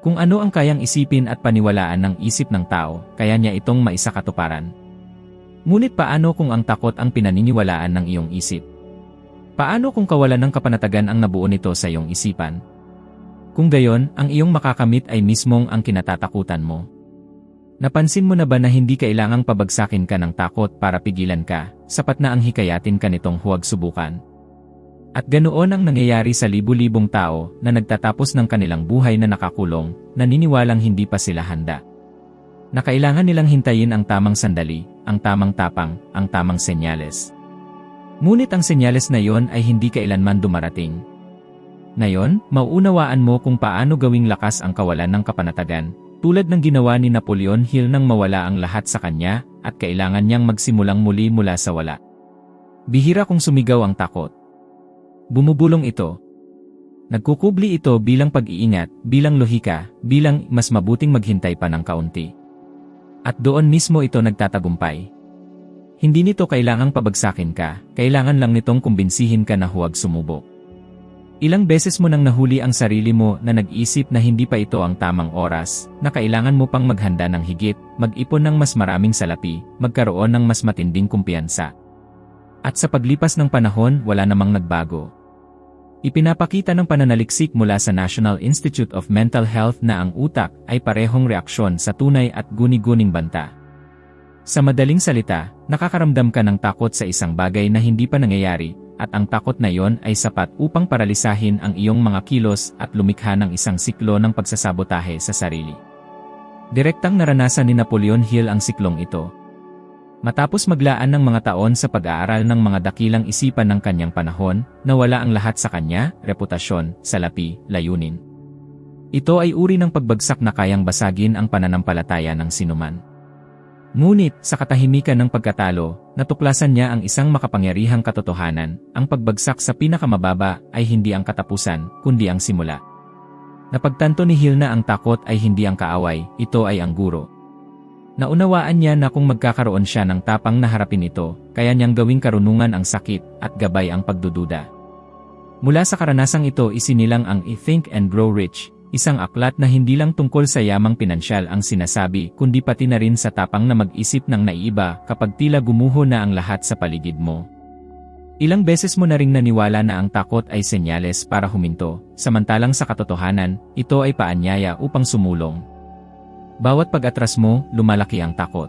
Kung ano ang kayang isipin at paniwalaan ng isip ng tao, kaya niya itong maisakatuparan. Ngunit paano kung ang takot ang pinaniniwalaan ng iyong isip? Paano kung kawalan ng kapanatagan ang nabuo nito sa iyong isipan? Kung gayon, ang iyong makakamit ay mismong ang kinatatakutan mo. Napansin mo na ba na hindi kailangang pabagsakin ka ng takot para pigilan ka, sapat na ang hikayatin ka nitong huwag subukan? At ganoon ang nangyayari sa libu-libong tao na nagtatapos ng kanilang buhay na nakakulong, naniniwalang hindi pa sila handa. Na kailangan nilang hintayin ang tamang sandali, ang tamang tapang, ang tamang senyales. Ngunit ang senyales na iyon ay hindi kailanman dumarating. Ngayon, mauunawaan mo kung paano gawing lakas ang kawalan ng kapanatagan, tulad ng ginawa ni Napoleon Hill nang mawala ang lahat sa kanya, at kailangan niyang magsimulang muli mula sa wala. Bihira kung sumigaw ang takot. Bumubulong ito. Nagkukubli ito bilang pag-iingat, bilang lohika, bilang mas mabuting maghintay pa ng kaunti. At doon mismo ito nagtatagumpay. Hindi nito kailangang pabagsakin ka, kailangan lang nitong kumbinsihin ka na huwag sumubok. Ilang beses mo nang nahuli ang sarili mo na nag-isip na hindi pa ito ang tamang oras, na kailangan mo pang maghanda ng higit, mag-ipon ng mas maraming salapi, magkaroon ng mas matinding kumpiyansa. At sa paglipas ng panahon, wala namang nagbago. Ipinapakita ng pananaliksik mula sa National Institute of Mental Health na ang utak ay parehong reaksyon sa tunay at guni-guning banta. Sa madaling salita, nakakaramdam ka ng takot sa isang bagay na hindi pa nangyayari, at ang takot na iyon ay sapat upang paralisahin ang iyong mga kilos at lumikha ng isang siklo ng pagsasabotahe sa sarili. Direktang naranasan ni Napoleon Hill ang siklong ito, Matapos maglaan ng mga taon sa pag-aaral ng mga dakilang isipan ng kanyang panahon, nawala ang lahat sa kanya, reputasyon, salapi, layunin. Ito ay uri ng pagbagsak na kayang basagin ang pananampalataya ng sinuman. Ngunit, sa katahimikan ng pagkatalo, natuklasan niya ang isang makapangyarihang katotohanan, ang pagbagsak sa pinakamababa ay hindi ang katapusan, kundi ang simula. Napagtanto ni Hill na ang takot ay hindi ang kaaway, ito ay ang guro. Naunawaan niya na kung magkakaroon siya ng tapang na harapin ito, kaya niyang gawing karunungan ang sakit at gabay ang pagdududa. Mula sa karanasang ito isinilang ang I-Think and Grow Rich, isang aklat na hindi lang tungkol sa yamang pinansyal ang sinasabi kundi pati na rin sa tapang na mag-isip ng naiiba kapag tila gumuho na ang lahat sa paligid mo. Ilang beses mo na ring naniwala na ang takot ay senyales para huminto, samantalang sa katotohanan, ito ay paanyaya upang sumulong, bawat pag-atras mo, lumalaki ang takot.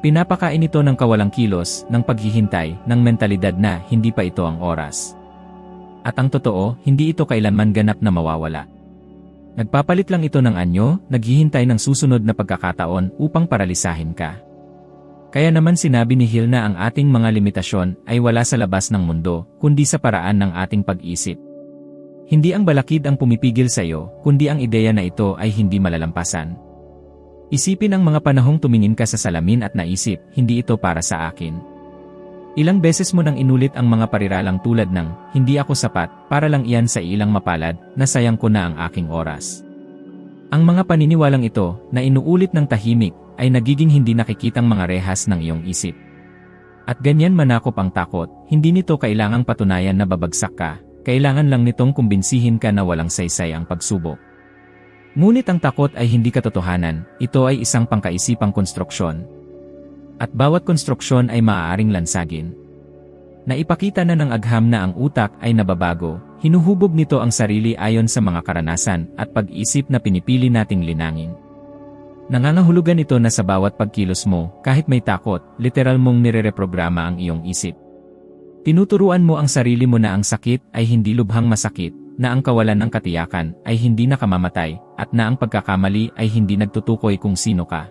Pinapakain ito ng kawalang kilos, ng paghihintay, ng mentalidad na hindi pa ito ang oras. At ang totoo, hindi ito kailanman ganap na mawawala. Nagpapalit lang ito ng anyo, naghihintay ng susunod na pagkakataon upang paralisahin ka. Kaya naman sinabi ni Hill na ang ating mga limitasyon ay wala sa labas ng mundo, kundi sa paraan ng ating pag-isip. Hindi ang balakid ang pumipigil sa iyo, kundi ang ideya na ito ay hindi malalampasan. Isipin ang mga panahong tumingin ka sa salamin at naisip, hindi ito para sa akin. Ilang beses mo nang inulit ang mga pariralang tulad ng, hindi ako sapat, para lang iyan sa ilang mapalad, na sayang ko na ang aking oras. Ang mga paniniwalang ito, na inuulit ng tahimik, ay nagiging hindi nakikitang mga rehas ng iyong isip. At ganyan manakop ang takot, hindi nito kailangang patunayan na babagsak ka, kailangan lang nitong kumbinsihin ka na walang saysay ang pagsubok. Ngunit ang takot ay hindi katotohanan, ito ay isang pangkaisipang konstruksyon. At bawat konstruksyon ay maaaring lansagin. Naipakita na ng agham na ang utak ay nababago, hinuhubog nito ang sarili ayon sa mga karanasan at pag-isip na pinipili nating linangin. Nangangahulugan ito na sa bawat pagkilos mo, kahit may takot, literal mong nire-reprograma ang iyong isip. Tinuturuan mo ang sarili mo na ang sakit ay hindi lubhang masakit, na ang kawalan ng katiyakan ay hindi nakamamatay, at na ang pagkakamali ay hindi nagtutukoy kung sino ka.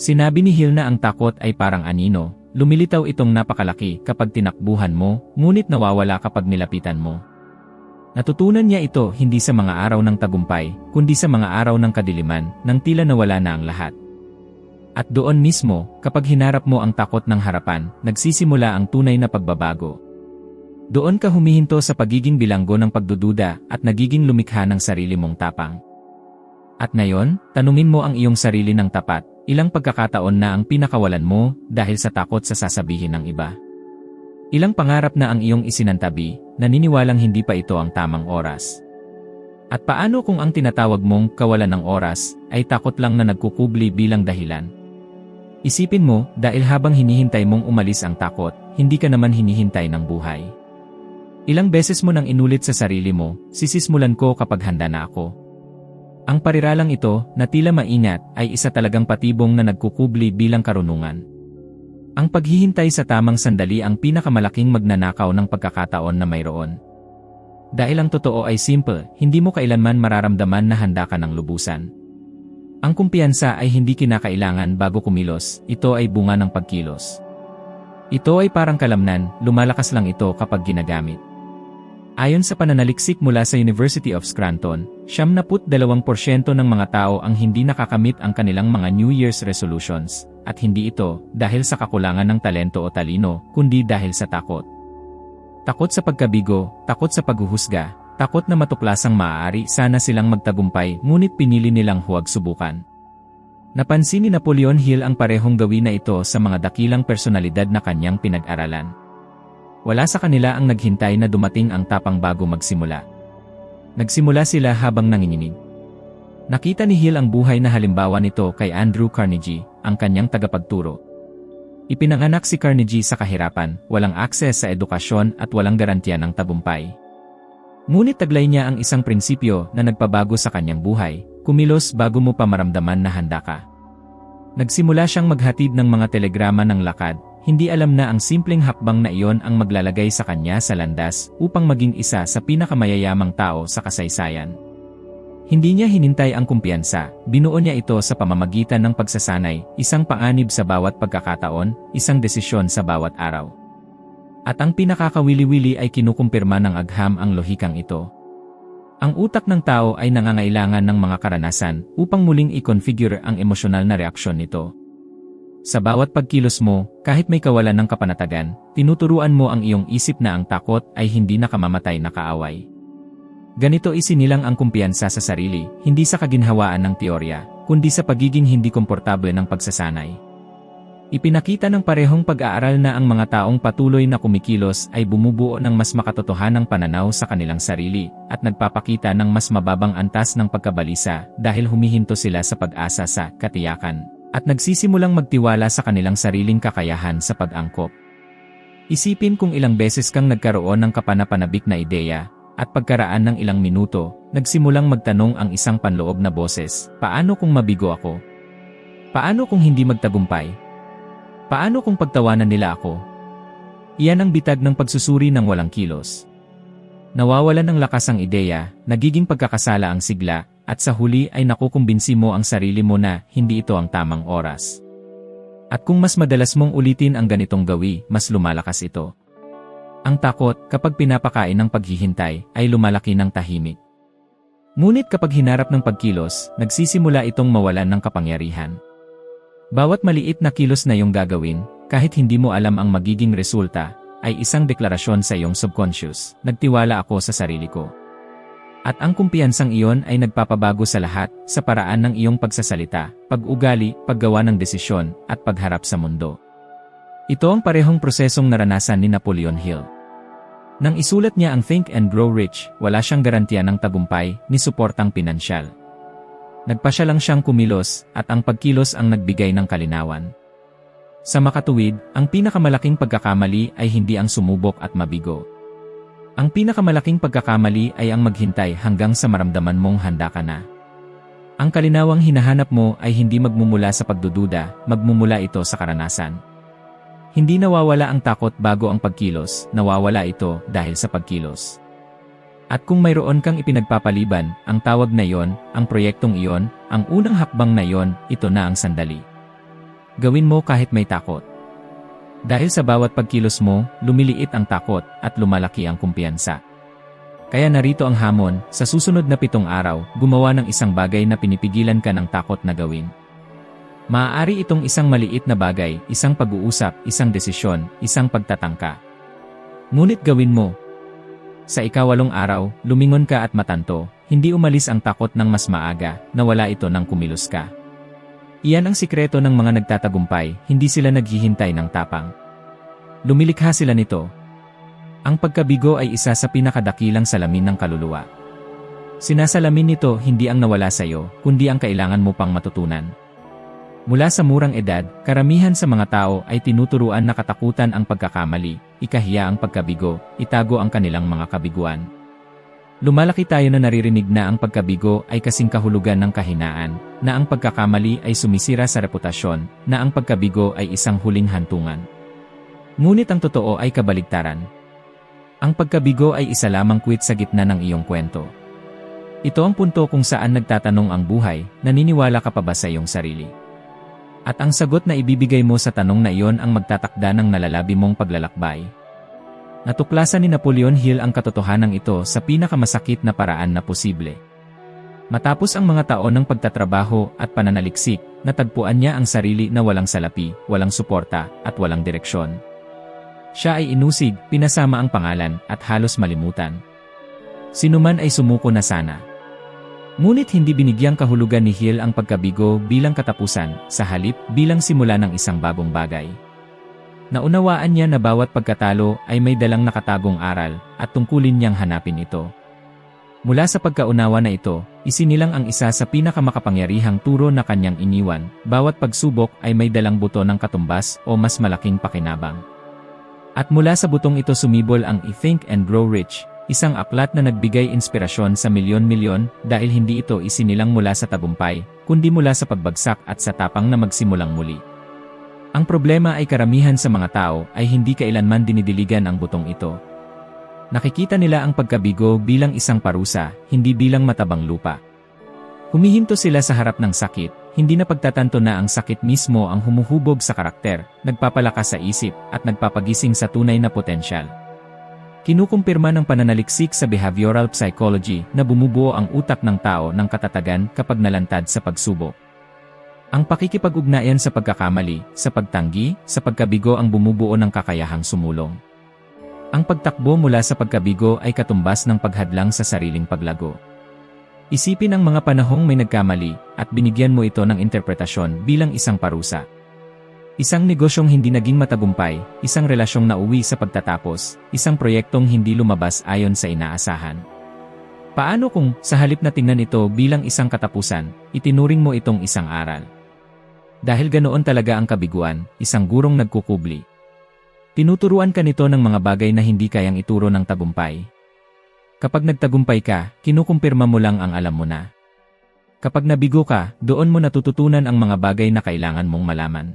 Sinabi ni Hill na ang takot ay parang anino, lumilitaw itong napakalaki kapag tinakbuhan mo, ngunit nawawala kapag nilapitan mo. Natutunan niya ito hindi sa mga araw ng tagumpay, kundi sa mga araw ng kadiliman, nang tila nawala na ang lahat. At doon mismo, kapag hinarap mo ang takot ng harapan, nagsisimula ang tunay na pagbabago. Doon ka humihinto sa pagiging bilanggo ng pagdududa at nagiging lumikha ng sarili mong tapang. At ngayon, tanungin mo ang iyong sarili ng tapat, ilang pagkakataon na ang pinakawalan mo dahil sa takot sa sasabihin ng iba. Ilang pangarap na ang iyong isinantabi, naniniwalang hindi pa ito ang tamang oras. At paano kung ang tinatawag mong kawalan ng oras ay takot lang na nagkukubli bilang dahilan? Isipin mo, dahil habang hinihintay mong umalis ang takot, hindi ka naman hinihintay ng buhay. Ilang beses mo nang inulit sa sarili mo, sisismulan ko kapag handa na ako. Ang pariralang ito, na tila maingat, ay isa talagang patibong na nagkukubli bilang karunungan. Ang paghihintay sa tamang sandali ang pinakamalaking magnanakaw ng pagkakataon na mayroon. Dahil ang totoo ay simple, hindi mo kailanman mararamdaman na handa ka ng lubusan. Ang kumpiyansa ay hindi kinakailangan bago kumilos, ito ay bunga ng pagkilos. Ito ay parang kalamnan, lumalakas lang ito kapag ginagamit. Ayon sa pananaliksik mula sa University of Scranton, 72% ng mga tao ang hindi nakakamit ang kanilang mga New Year's resolutions, at hindi ito dahil sa kakulangan ng talento o talino, kundi dahil sa takot. Takot sa pagkabigo, takot sa paghuhusga, takot na matuklasang maaari sana silang magtagumpay ngunit pinili nilang huwag subukan. Napansin ni Napoleon Hill ang parehong gawin na ito sa mga dakilang personalidad na kanyang pinag-aralan. Wala sa kanila ang naghintay na dumating ang tapang bago magsimula. Nagsimula sila habang nanginginig. Nakita ni Hill ang buhay na halimbawa nito kay Andrew Carnegie, ang kanyang tagapagturo. Ipinanganak si Carnegie sa kahirapan, walang akses sa edukasyon at walang garantiya ng tagumpay. Ngunit taglay niya ang isang prinsipyo na nagpabago sa kanyang buhay, kumilos bago mo pa maramdaman na handa ka. Nagsimula siyang maghatid ng mga telegrama ng lakad, hindi alam na ang simpleng hakbang na iyon ang maglalagay sa kanya sa landas upang maging isa sa pinakamayayamang tao sa kasaysayan. Hindi niya hinintay ang kumpiyansa, binuo niya ito sa pamamagitan ng pagsasanay, isang paanib sa bawat pagkakataon, isang desisyon sa bawat araw. At ang pinakakawili-wili ay kinukumpirma ng agham ang lohikang ito. Ang utak ng tao ay nangangailangan ng mga karanasan upang muling i-configure ang emosyonal na reaksyon nito. Sa bawat pagkilos mo, kahit may kawalan ng kapanatagan, tinuturuan mo ang iyong isip na ang takot ay hindi nakamamatay na kaaway. Ganito isinilang ang kumpiyansa sa sarili, hindi sa kaginhawaan ng teorya, kundi sa pagiging hindi komportable ng pagsasanay. Ipinakita ng parehong pag-aaral na ang mga taong patuloy na kumikilos ay bumubuo ng mas makatotohanang pananaw sa kanilang sarili at nagpapakita ng mas mababang antas ng pagkabalisa dahil humihinto sila sa pag-asa sa katiyakan at nagsisimulang magtiwala sa kanilang sariling kakayahan sa pag-angkop. Isipin kung ilang beses kang nagkaroon ng kapanapanabik na ideya at pagkaraan ng ilang minuto, nagsimulang magtanong ang isang panloob na boses, paano kung mabigo ako? Paano kung hindi magtagumpay? Paano kung pagtawanan nila ako? Iyan ang bitag ng pagsusuri ng walang kilos. Nawawalan ng lakas ang ideya, nagiging pagkakasala ang sigla, at sa huli ay nakukumbinsi mo ang sarili mo na hindi ito ang tamang oras. At kung mas madalas mong ulitin ang ganitong gawi, mas lumalakas ito. Ang takot, kapag pinapakain ng paghihintay, ay lumalaki ng tahimik. Ngunit kapag hinarap ng pagkilos, nagsisimula itong mawalan ng kapangyarihan. Bawat maliit na kilos na iyong gagawin, kahit hindi mo alam ang magiging resulta, ay isang deklarasyon sa iyong subconscious, nagtiwala ako sa sarili ko. At ang kumpiyansang iyon ay nagpapabago sa lahat, sa paraan ng iyong pagsasalita, pag-ugali, paggawa ng desisyon, at pagharap sa mundo. Ito ang parehong prosesong naranasan ni Napoleon Hill. Nang isulat niya ang Think and Grow Rich, wala siyang garantiya ng tagumpay ni suportang pinansyal. Nagpasya lang siyang kumilos at ang pagkilos ang nagbigay ng kalinawan. Sa makatuwid, ang pinakamalaking pagkakamali ay hindi ang sumubok at mabigo. Ang pinakamalaking pagkakamali ay ang maghintay hanggang sa maramdaman mong handa ka na. Ang kalinawang hinahanap mo ay hindi magmumula sa pagdududa, magmumula ito sa karanasan. Hindi nawawala ang takot bago ang pagkilos, nawawala ito dahil sa pagkilos. At kung mayroon kang ipinagpapaliban, ang tawag na iyon, ang proyektong iyon, ang unang hakbang na iyon, ito na ang sandali. Gawin mo kahit may takot. Dahil sa bawat pagkilos mo, lumiliit ang takot at lumalaki ang kumpiyansa. Kaya narito ang hamon, sa susunod na pitong araw, gumawa ng isang bagay na pinipigilan ka ng takot na gawin. Maaari itong isang maliit na bagay, isang pag-uusap, isang desisyon, isang pagtatangka. Ngunit gawin mo. Sa ikawalong araw, lumingon ka at matanto, hindi umalis ang takot ng mas maaga, nawala ito nang kumilos ka. Iyan ang sikreto ng mga nagtatagumpay, hindi sila naghihintay ng tapang. Lumilikha sila nito. Ang pagkabigo ay isa sa pinakadakilang salamin ng kaluluwa. Sinasalamin nito hindi ang nawala sa iyo, kundi ang kailangan mo pang matutunan. Mula sa murang edad, karamihan sa mga tao ay tinuturuan na katakutan ang pagkakamali, ikahiya ang pagkabigo, itago ang kanilang mga kabiguan. Lumalaki tayo na naririnig na ang pagkabigo ay kasing kahulugan ng kahinaan, na ang pagkakamali ay sumisira sa reputasyon, na ang pagkabigo ay isang huling hantungan. Ngunit ang totoo ay kabaligtaran. Ang pagkabigo ay isa lamang kwit sa gitna ng iyong kwento. Ito ang punto kung saan nagtatanong ang buhay, naniniwala ka pa ba sa iyong sarili? At ang sagot na ibibigay mo sa tanong na iyon ang magtatakda ng nalalabi mong paglalakbay. Natuklasan ni Napoleon Hill ang katotohanan ito sa pinakamasakit na paraan na posible. Matapos ang mga taon ng pagtatrabaho at pananaliksik, natagpuan niya ang sarili na walang salapi, walang suporta, at walang direksyon. Siya ay inusig, pinasama ang pangalan, at halos malimutan. Sinuman ay sumuko na sana. Ngunit hindi binigyang kahulugan ni Hill ang pagkabigo bilang katapusan, sa halip bilang simula ng isang bagong bagay. Naunawaan niya na bawat pagkatalo ay may dalang nakatagong aral at tungkulin niyang hanapin ito. Mula sa pagkaunawa na ito, isinilang ang isa sa pinakamakapangyarihang turo na kanyang iniwan, bawat pagsubok ay may dalang buto ng katumbas o mas malaking pakinabang. At mula sa butong ito sumibol ang I Think and Grow Rich, Isang aklat na nagbigay inspirasyon sa milyon-milyon dahil hindi ito isinilang mula sa tagumpay, kundi mula sa pagbagsak at sa tapang na magsimulang muli. Ang problema ay karamihan sa mga tao ay hindi kailanman dinidiligan ang butong ito. Nakikita nila ang pagkabigo bilang isang parusa, hindi bilang matabang lupa. Humihinto sila sa harap ng sakit, hindi na pagtatanto na ang sakit mismo ang humuhubog sa karakter, nagpapalakas sa isip, at nagpapagising sa tunay na potensyal. Kinukumpirma ng pananaliksik sa behavioral psychology na bumubuo ang utak ng tao ng katatagan kapag nalantad sa pagsubok. Ang pakikipag-ugnayan sa pagkakamali, sa pagtanggi, sa pagkabigo ang bumubuo ng kakayahang sumulong. Ang pagtakbo mula sa pagkabigo ay katumbas ng paghadlang sa sariling paglago. Isipin ang mga panahong may nagkamali at binigyan mo ito ng interpretasyon bilang isang parusa. Isang negosyong hindi naging matagumpay, isang relasyong nauwi sa pagtatapos, isang proyektong hindi lumabas ayon sa inaasahan. Paano kung, sa halip na tingnan ito bilang isang katapusan, itinuring mo itong isang aral? Dahil ganoon talaga ang kabiguan, isang gurong nagkukubli. Tinuturuan ka nito ng mga bagay na hindi kayang ituro ng tagumpay. Kapag nagtagumpay ka, kinukumpirma mo lang ang alam mo na. Kapag nabigo ka, doon mo natututunan ang mga bagay na kailangan mong malaman.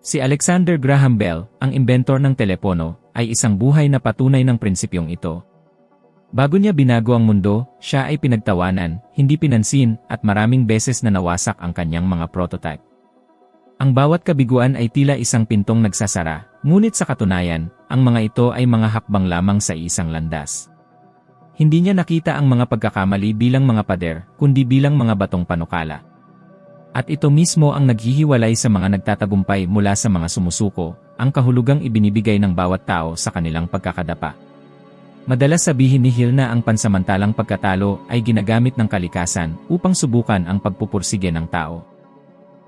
Si Alexander Graham Bell, ang inventor ng telepono, ay isang buhay na patunay ng prinsipyong ito. Bago niya binago ang mundo, siya ay pinagtawanan, hindi pinansin, at maraming beses na nawasak ang kanyang mga prototype. Ang bawat kabiguan ay tila isang pintong nagsasara, ngunit sa katunayan, ang mga ito ay mga hakbang lamang sa isang landas. Hindi niya nakita ang mga pagkakamali bilang mga pader, kundi bilang mga batong panukala. At ito mismo ang naghihiwalay sa mga nagtatagumpay mula sa mga sumusuko, ang kahulugang ibinibigay ng bawat tao sa kanilang pagkakadapa. Madalas sabihin ni Hill na ang pansamantalang pagkatalo ay ginagamit ng kalikasan upang subukan ang pagpupursige ng tao.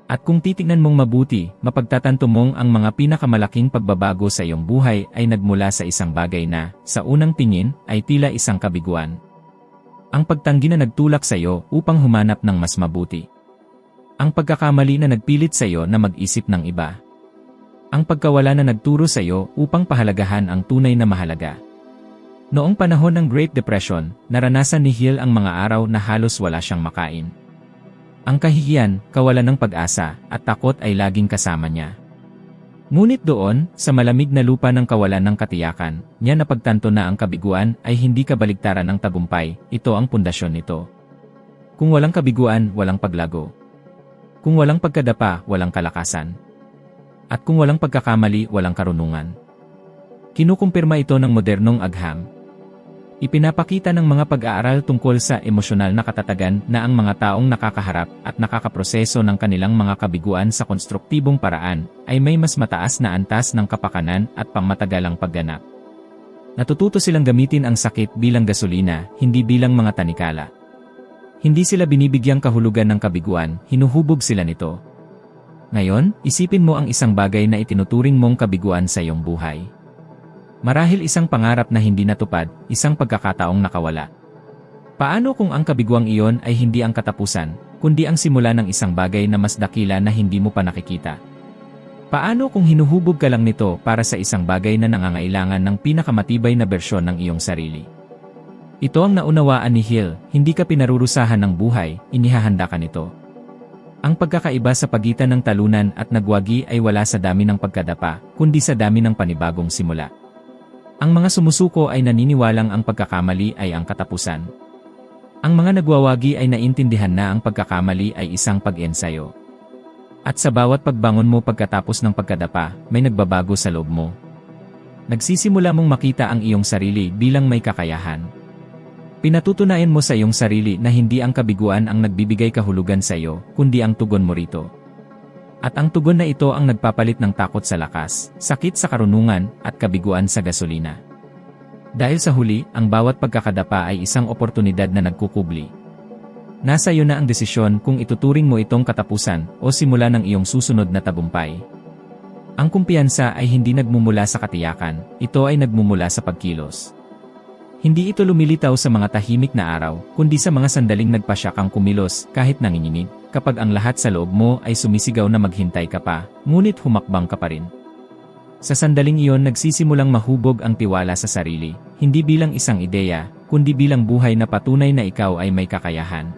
At kung titignan mong mabuti, mapagtatanto mong ang mga pinakamalaking pagbabago sa iyong buhay ay nagmula sa isang bagay na, sa unang tingin, ay tila isang kabiguan. Ang pagtanggi na nagtulak sa iyo upang humanap ng mas mabuti. Ang pagkakamali na nagpilit sa iyo na mag-isip ng iba. Ang pagkawala na nagturo sa iyo upang pahalagahan ang tunay na mahalaga. Noong panahon ng Great Depression, naranasan ni Hill ang mga araw na halos wala siyang makain. Ang kahihiyan, kawalan ng pag-asa, at takot ay laging kasama niya. Ngunit doon, sa malamig na lupa ng kawalan ng katiyakan, niya napagtanto na ang kabiguan ay hindi kabaligtaran ng tagumpay, ito ang pundasyon nito. Kung walang kabiguan, walang paglago. Kung walang pagkadapa, walang kalakasan. At kung walang pagkakamali, walang karunungan. Kinukumpirma ito ng modernong agham. Ipinapakita ng mga pag-aaral tungkol sa emosyonal na katatagan na ang mga taong nakakaharap at nakakaproseso ng kanilang mga kabiguan sa konstruktibong paraan ay may mas mataas na antas ng kapakanan at pangmatagalang pagganap. Natututo silang gamitin ang sakit bilang gasolina, hindi bilang mga tanikala. Hindi sila binibigyang kahulugan ng kabiguan, hinuhubog sila nito. Ngayon, isipin mo ang isang bagay na itinuturing mong kabiguan sa iyong buhay. Marahil isang pangarap na hindi natupad, isang pagkakataong nakawala. Paano kung ang kabiguang iyon ay hindi ang katapusan, kundi ang simula ng isang bagay na mas dakila na hindi mo pa nakikita? Paano kung hinuhubog ka lang nito para sa isang bagay na nangangailangan ng pinakamatibay na bersyon ng iyong sarili? Ito ang naunawaan ni Hill, hindi ka pinarurusahan ng buhay, inihahanda ka nito. Ang pagkakaiba sa pagitan ng talunan at nagwagi ay wala sa dami ng pagkadapa, kundi sa dami ng panibagong simula. Ang mga sumusuko ay naniniwalang ang pagkakamali ay ang katapusan. Ang mga nagwawagi ay naintindihan na ang pagkakamali ay isang pag-ensayo. At sa bawat pagbangon mo pagkatapos ng pagkadapa, may nagbabago sa loob mo. Nagsisimula mong makita ang iyong sarili bilang may kakayahan. Pinatutunayan mo sa iyong sarili na hindi ang kabiguan ang nagbibigay kahulugan sa iyo, kundi ang tugon mo rito. At ang tugon na ito ang nagpapalit ng takot sa lakas, sakit sa karunungan, at kabiguan sa gasolina. Dahil sa huli, ang bawat pagkakadapa ay isang oportunidad na nagkukubli. Nasa iyo na ang desisyon kung ituturing mo itong katapusan o simula ng iyong susunod na tagumpay. Ang kumpiyansa ay hindi nagmumula sa katiyakan, ito ay nagmumula sa pagkilos. Hindi ito lumilitaw sa mga tahimik na araw, kundi sa mga sandaling nagpasya kang kumilos kahit nanginginig, kapag ang lahat sa loob mo ay sumisigaw na maghintay ka pa, ngunit humakbang ka pa rin. Sa sandaling iyon nagsisimulang mahubog ang tiwala sa sarili, hindi bilang isang ideya, kundi bilang buhay na patunay na ikaw ay may kakayahan.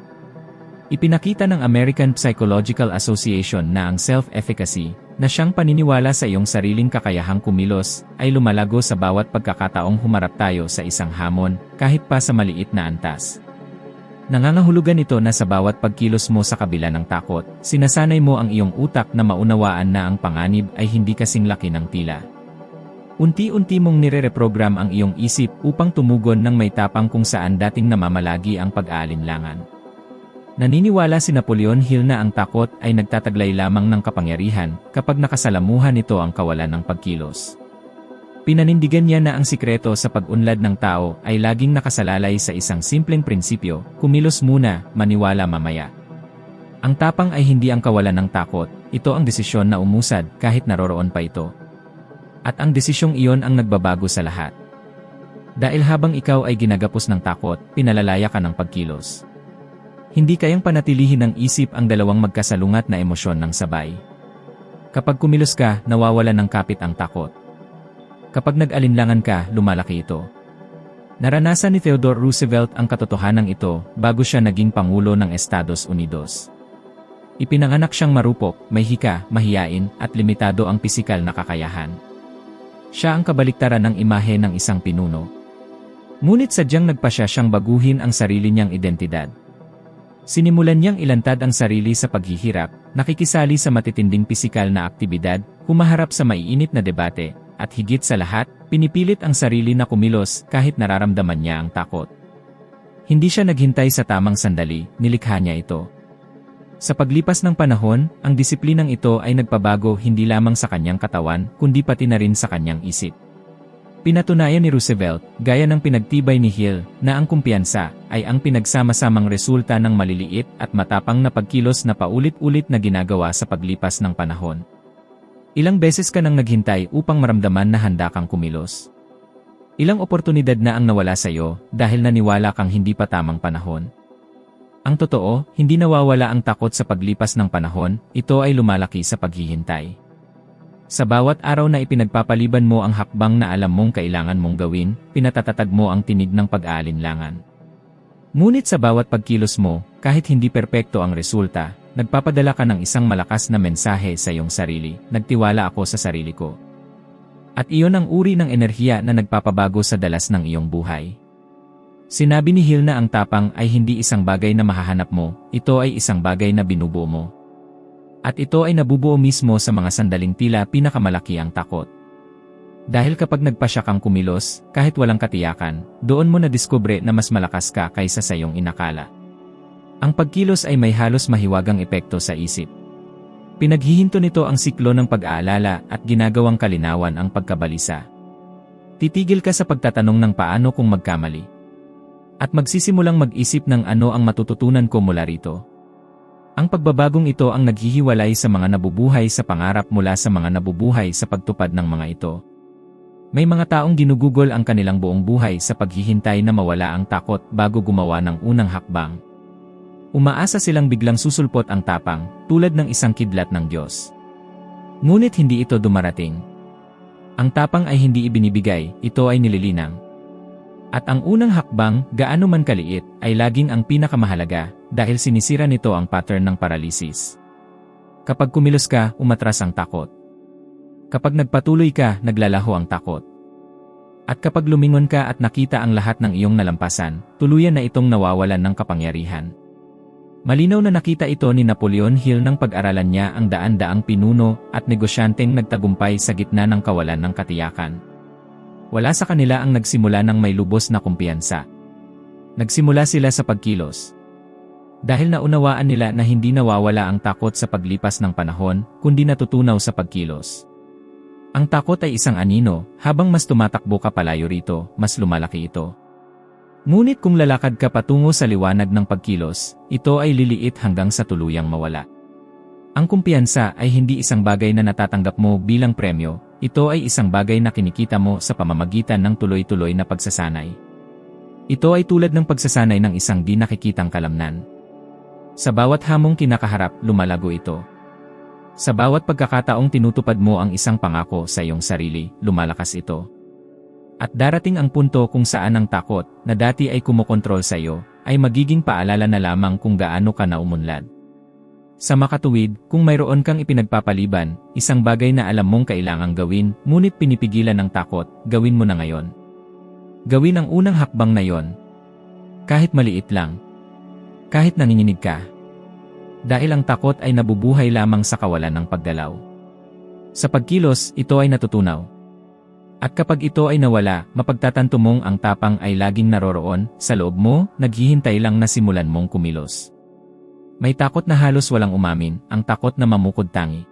Ipinakita ng American Psychological Association na ang self-efficacy, na siyang paniniwala sa iyong sariling kakayahang kumilos, ay lumalago sa bawat pagkakataong humarap tayo sa isang hamon, kahit pa sa maliit na antas. Nangangahulugan ito na sa bawat pagkilos mo sa kabila ng takot, sinasanay mo ang iyong utak na maunawaan na ang panganib ay hindi kasing laki ng tila. Unti-unti mong nire-reprogram ang iyong isip upang tumugon ng may tapang kung saan dating namamalagi ang pag-aalinlangan. Naniniwala si Napoleon Hill na ang takot ay nagtataglay lamang ng kapangyarihan kapag nakasalamuhan nito ang kawalan ng pagkilos. Pinanindigan niya na ang sikreto sa pag-unlad ng tao ay laging nakasalalay sa isang simpleng prinsipyo, kumilos muna, maniwala mamaya. Ang tapang ay hindi ang kawalan ng takot, ito ang desisyon na umusad kahit naroroon pa ito. At ang desisyong iyon ang nagbabago sa lahat. Dahil habang ikaw ay ginagapos ng takot, pinalalaya ka ng pagkilos. Hindi kayang panatilihin ng isip ang dalawang magkasalungat na emosyon ng sabay. Kapag kumilos ka, nawawala ng kapit ang takot. Kapag nag-alinlangan ka, lumalaki ito. Naranasan ni Theodore Roosevelt ang katotohanan ito bago siya naging Pangulo ng Estados Unidos. Ipinanganak siyang marupok, may hika, mahiyain, at limitado ang pisikal na kakayahan. Siya ang kabaliktaran ng imahe ng isang pinuno. Ngunit sadyang nagpasya siyang baguhin ang sarili niyang identidad. Sinimulan niyang ilantad ang sarili sa paghihirap, nakikisali sa matitinding pisikal na aktibidad, humaharap sa maiinit na debate, at higit sa lahat, pinipilit ang sarili na kumilos kahit nararamdaman niya ang takot. Hindi siya naghintay sa tamang sandali, nilikha niya ito. Sa paglipas ng panahon, ang disiplinang ito ay nagpabago hindi lamang sa kanyang katawan, kundi pati na rin sa kanyang isip. Pinatunayan ni Roosevelt, gaya ng pinagtibay ni Hill, na ang kumpiyansa ay ang pinagsama-samang resulta ng maliliit at matapang na pagkilos na paulit-ulit na ginagawa sa paglipas ng panahon. Ilang beses ka nang naghintay upang maramdaman na handa kang kumilos. Ilang oportunidad na ang nawala sa iyo dahil naniwala kang hindi pa tamang panahon. Ang totoo, hindi nawawala ang takot sa paglipas ng panahon, ito ay lumalaki sa paghihintay. Sa bawat araw na ipinagpapaliban mo ang hakbang na alam mong kailangan mong gawin, pinatatatag mo ang tinig ng pag-aalinlangan. Ngunit sa bawat pagkilos mo, kahit hindi perpekto ang resulta, nagpapadala ka ng isang malakas na mensahe sa iyong sarili, nagtiwala ako sa sarili ko. At iyon ang uri ng enerhiya na nagpapabago sa dalas ng iyong buhay. Sinabi ni Hill na ang tapang ay hindi isang bagay na mahahanap mo, ito ay isang bagay na binubuo mo. At ito ay nabubuo mismo sa mga sandaling tila pinakamalaki ang takot. Dahil kapag nagpasya kang kumilos, kahit walang katiyakan, doon mo na-discover na mas malakas ka kaysa sa iyong inakala. Ang pagkilos ay may halos mahiwagang epekto sa isip. Pinaghihinto nito ang siklo ng pag-aalala at ginagawang kalinawan ang pagkabalisa. Titigil ka sa pagtatanong ng paano kung magkamali. At magsisimulang mag-isip ng ano ang matututunan ko mula rito. Ang pagbabagong ito ang naghihiwalay sa mga nabubuhay sa pangarap mula sa mga nabubuhay sa pagtupad ng mga ito. May mga taong ginugugol ang kanilang buong buhay sa paghihintay na mawala ang takot bago gumawa ng unang hakbang. Umaasa silang biglang susulpot ang tapang, tulad ng isang kidlat ng Diyos. Ngunit hindi ito dumarating. Ang tapang ay hindi ibinibigay, ito ay nililinang. At ang unang hakbang, gaano man kaliit, ay laging ang pinakamahalaga dahil sinisira nito ang pattern ng paralysis. Kapag kumilos ka, umatras ang takot. Kapag nagpatuloy ka, naglalaho ang takot. At kapag lumingon ka at nakita ang lahat ng iyong nalampasan, tuluyan na itong nawawalan ng kapangyarihan. Malinaw na nakita ito ni Napoleon Hill nang pag-aralan niya ang daan-daang pinuno at negosyanteng nagtagumpay sa gitna ng kawalan ng katiyakan. Wala sa kanila ang nagsimula ng may lubos na kumpiyansa. Nagsimula sila sa pagkilos. Dahil naunawaan nila na hindi nawawala ang takot sa paglipas ng panahon, kundi natutunaw sa pagkilos. Ang takot ay isang anino, habang mas tumatakbo ka palayo rito, mas lumalaki ito. Ngunit kung lalakad ka patungo sa liwanag ng pagkilos, ito ay liliit hanggang sa tuluyang mawala. Ang kumpiyansa ay hindi isang bagay na natatanggap mo bilang premyo, ito ay isang bagay na kinikita mo sa pamamagitan ng tuloy-tuloy na pagsasanay. Ito ay tulad ng pagsasanay ng isang di nakikitang kalamnan. Sa bawat hamong kinakaharap, lumalago ito. Sa bawat pagkakataong tinutupad mo ang isang pangako sa iyong sarili, lumalakas ito. At darating ang punto kung saan ang takot, na dati ay kumokontrol sa iyo, ay magiging paalala na lamang kung gaano ka na umunlad. Sa makatuwid, kung mayroon kang ipinagpapaliban, isang bagay na alam mong kailangang gawin, ngunit pinipigilan ng takot, gawin mo na ngayon. Gawin ang unang hakbang na yon. Kahit maliit lang. Kahit nanginginig ka. Dahil ang takot ay nabubuhay lamang sa kawalan ng paggalaw. Sa pagkilos, ito ay natutunaw. At kapag ito ay nawala, mapagtatanto mong ang tapang ay laging naroroon, sa loob mo, naghihintay lang na simulan mong kumilos. May takot na halos walang umamin, ang takot na mamukod tangi.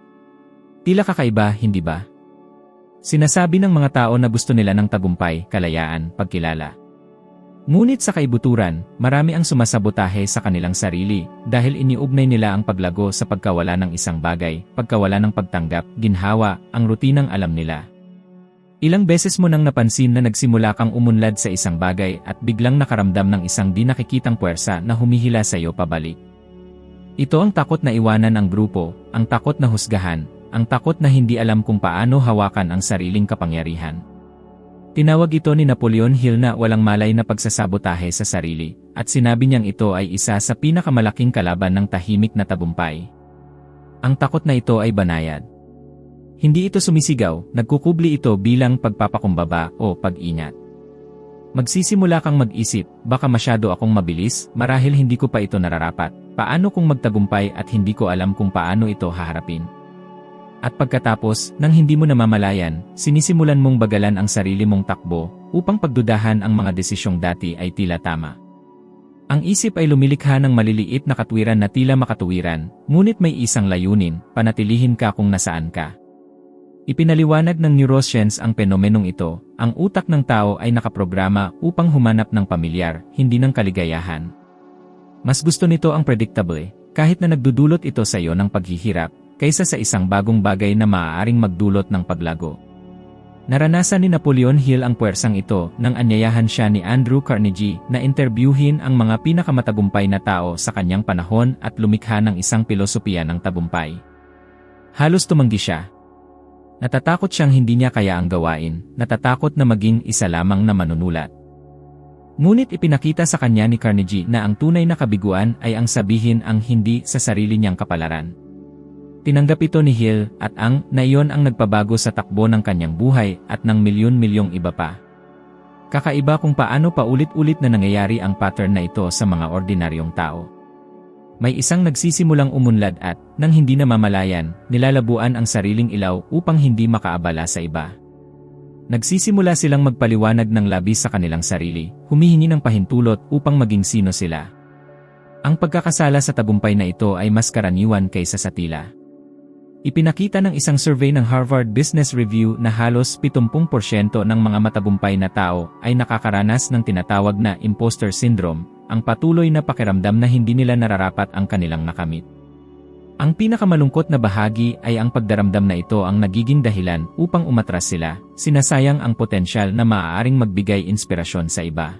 Tila kakaiba, hindi ba? Sinasabi ng mga tao na gusto nila ng tagumpay, kalayaan, pagkilala. Ngunit sa kaibuturan, marami ang sumasabotahe sa kanilang sarili dahil iniugnay nila ang paglago sa pagkawala ng isang bagay, pagkawala ng pagtanggap, ginhawa, ang rutinang alam nila. Ilang beses mo nang napansin na nagsimula kang umunlad sa isang bagay at biglang nakaramdam ng isang di nakikitang puwersa na humihila sa iyo pabalik. Ito ang takot na iwanan ang grupo, ang takot na husgahan, ang takot na hindi alam kung paano hawakan ang sariling kapangyarihan. Tinawag ito ni Napoleon Hill na walang malay na pagsasabotahe sa sarili, at sinabi niyang ito ay isa sa pinakamalaking kalaban ng tahimik na tabumpay. Ang takot na ito ay banayad. Hindi ito sumisigaw, nagkukubli ito bilang pagpapakumbaba o pag-ingat. Magsisimula kang mag-isip, baka masyado akong mabilis, marahil hindi ko pa ito nararapat, paano kung magtagumpay at hindi ko alam kung paano ito haharapin. At pagkatapos, nang hindi mo namamalayan, sinisimulan mong bagalan ang sarili mong takbo, upang pagdudahan ang mga desisyong dati ay tila tama. Ang isip ay lumilikha ng maliliit na katwiran na tila makatuwiran, ngunit may isang layunin, panatilihin ka kung nasaan ka. Ipinaliwanag ng neuroscience ang fenomenong ito, ang utak ng tao ay nakaprograma upang humanap ng pamilyar, hindi ng kaligayahan. Mas gusto nito ang predictable, kahit na nagdudulot ito sa iyo ng paghihirap, kaysa sa isang bagong bagay na maaaring magdulot ng paglago. Naranasan ni Napoleon Hill ang puwersang ito nang anyayahan siya ni Andrew Carnegie na interbyuhin ang mga pinakamatagumpay na tao sa kanyang panahon at lumikha ng isang pilosopiya ng tagumpay. Halos tumanggi siya, Natatakot siyang hindi niya kaya ang gawain, natatakot na maging isa lamang na manunulat. Ngunit ipinakita sa kanya ni Carnegie na ang tunay na kabiguan ay ang sabihin ang hindi sa sarili niyang kapalaran. Tinanggap ito ni Hill at ang na iyon ang nagpabago sa takbo ng kanyang buhay at ng milyon-milyong iba pa. Kakaiba kung paano paulit-ulit na nangyayari ang pattern na ito sa mga ordinaryong tao. May isang nagsisimulang umunlad at, nang hindi namamalayan, nilalabuan ang sariling ilaw upang hindi makaabala sa iba. Nagsisimula silang magpaliwanag ng labis sa kanilang sarili, humihingi ng pahintulot upang maging sino sila. Ang pagkakasala sa tagumpay na ito ay mas karaniwan kaysa sa tila. Ipinakita ng isang survey ng Harvard Business Review na halos 70% ng mga matagumpay na tao ay nakakaranas ng tinatawag na imposter syndrome, ang patuloy na pakiramdam na hindi nila nararapat ang kanilang nakamit. Ang pinakamalungkot na bahagi ay ang pagdaramdam na ito ang nagiging dahilan upang umatras sila, sinasayang ang potensyal na maaaring magbigay inspirasyon sa iba.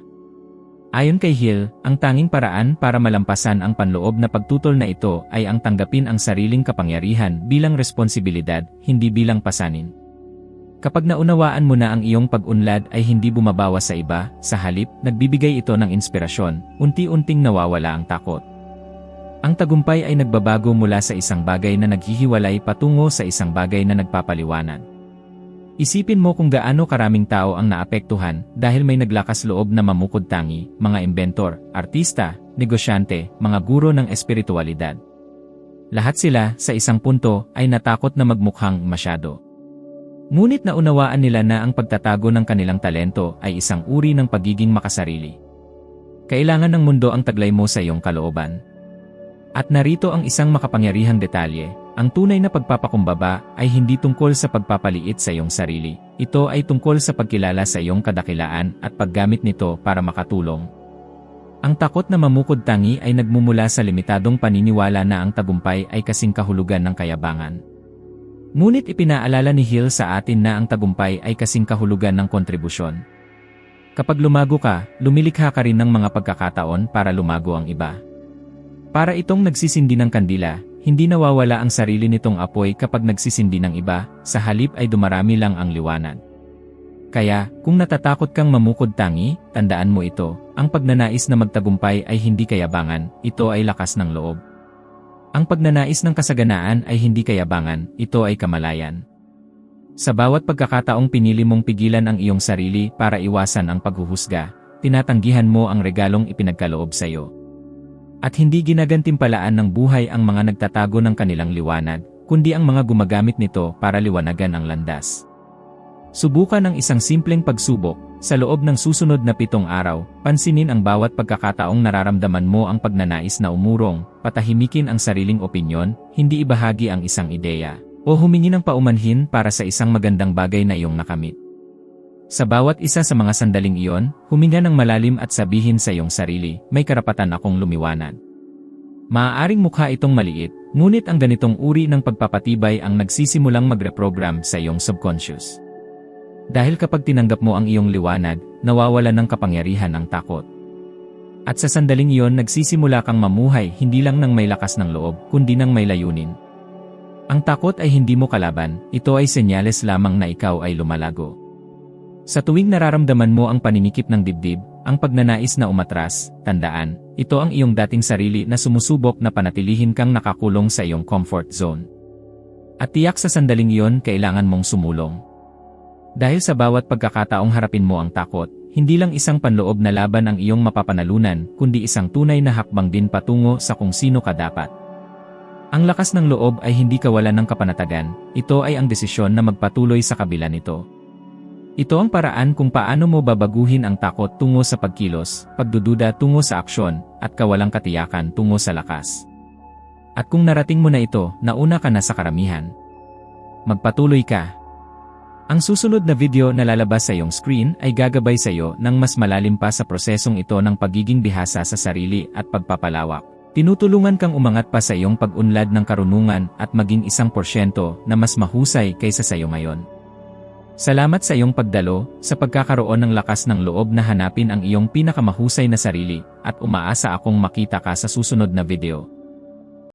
Ayon kay Hill, ang tanging paraan para malampasan ang panloob na pagtutol na ito ay ang tanggapin ang sariling kapangyarihan bilang responsibilidad, hindi bilang pasanin. Kapag naunawaan mo na ang iyong pag-unlad ay hindi bumabawa sa iba, sa halip, nagbibigay ito ng inspirasyon, unti-unting nawawala ang takot. Ang tagumpay ay nagbabago mula sa isang bagay na naghihiwalay patungo sa isang bagay na nagpapaliwanag. Isipin mo kung gaano karaming tao ang naapektuhan dahil may naglakas loob na mamukod tangi, mga inventor, artista, negosyante, mga guro ng espiritualidad. Lahat sila, sa isang punto, ay natakot na magmukhang masyado. Ngunit naunawaan nila na ang pagtatago ng kanilang talento ay isang uri ng pagiging makasarili. Kailangan ng mundo ang taglay mo sa iyong kalooban. At narito ang isang makapangyarihang detalye, ang tunay na pagpapakumbaba ay hindi tungkol sa pagpapaliit sa iyong sarili. Ito ay tungkol sa pagkilala sa iyong kadakilaan at paggamit nito para makatulong. Ang takot na mamukod tangi ay nagmumula sa limitadong paniniwala na ang tagumpay ay kasing kahulugan ng kayabangan. Ngunit ipinaalala ni Hill sa atin na ang tagumpay ay kasing kahulugan ng kontribusyon. Kapag lumago ka, lumilikha ka rin ng mga pagkakataon para lumago ang iba. Para itong nagsisindi ng kandila, hindi nawawala ang sarili nitong apoy kapag nagsisindi ng iba, sa halip ay dumarami lang ang liwanag. Kaya, kung natatakot kang mamukod tangi, tandaan mo ito, ang pagnanais na magtagumpay ay hindi kayabangan, ito ay lakas ng loob. Ang pagnanais ng kasaganaan ay hindi kayabangan, ito ay kamalayan. Sa bawat pagkakataong pinili mong pigilan ang iyong sarili para iwasan ang paghuhusga, tinatanggihan mo ang regalong ipinagkaloob sa iyo. At hindi ginagantimpalaan ng buhay ang mga nagtatago ng kanilang liwanag, kundi ang mga gumagamit nito para liwanagan ang landas. Subukan ang isang simpleng pagsubok, sa loob ng susunod na pitong araw, pansinin ang bawat pagkakataong nararamdaman mo ang pagnanais na umurong, patahimikin ang sariling opinyon, hindi ibahagi ang isang ideya, o humingi ng paumanhin para sa isang magandang bagay na iyong nakamit. Sa bawat isa sa mga sandaling iyon, huminga ng malalim at sabihin sa iyong sarili, may karapatan akong lumiwanag. Maaaring mukha itong maliit, ngunit ang ganitong uri ng pagpapatibay ang nagsisimulang magreprogram sa iyong subconscious. Dahil kapag tinanggap mo ang iyong liwanag, nawawala ng kapangyarihan ang takot. At sa sandaling iyon nagsisimula kang mamuhay hindi lang ng may lakas ng loob, kundi ng may layunin. Ang takot ay hindi mo kalaban, ito ay senyales lamang na ikaw ay lumalago. Sa tuwing nararamdaman mo ang paninikip ng dibdib, ang pagnanais na umatras, tandaan, ito ang iyong dating sarili na sumusubok na panatilihin kang nakakulong sa iyong comfort zone. At tiyak sa sandaling iyon kailangan mong sumulong. Dahil sa bawat pagkakataong harapin mo ang takot, hindi lang isang panloob na laban ang iyong mapapanalunan, kundi isang tunay na hakbang din patungo sa kung sino ka dapat. Ang lakas ng loob ay hindi kawalan ng kapanatagan, ito ay ang desisyon na magpatuloy sa kabila nito. Ito ang paraan kung paano mo babaguhin ang takot tungo sa pagkilos, pagdududa tungo sa aksyon, at kawalang katiyakan tungo sa lakas. At kung narating mo na ito, nauna ka na sa karamihan. Magpatuloy ka. Ang susunod na video na lalabas sa iyong screen ay gagabay sa iyo ng mas malalim pa sa prosesong ito ng pagiging bihasa sa sarili at pagpapalawak. Tinutulungan kang umangat pa sa iyong pag-unlad ng karunungan at maging isang porsyento na mas mahusay kaysa sa iyo ngayon. Salamat sa iyong pagdalo, sa pagkakaroon ng lakas ng loob na hanapin ang iyong pinakamahusay na sarili, at umaasa akong makita ka sa susunod na video.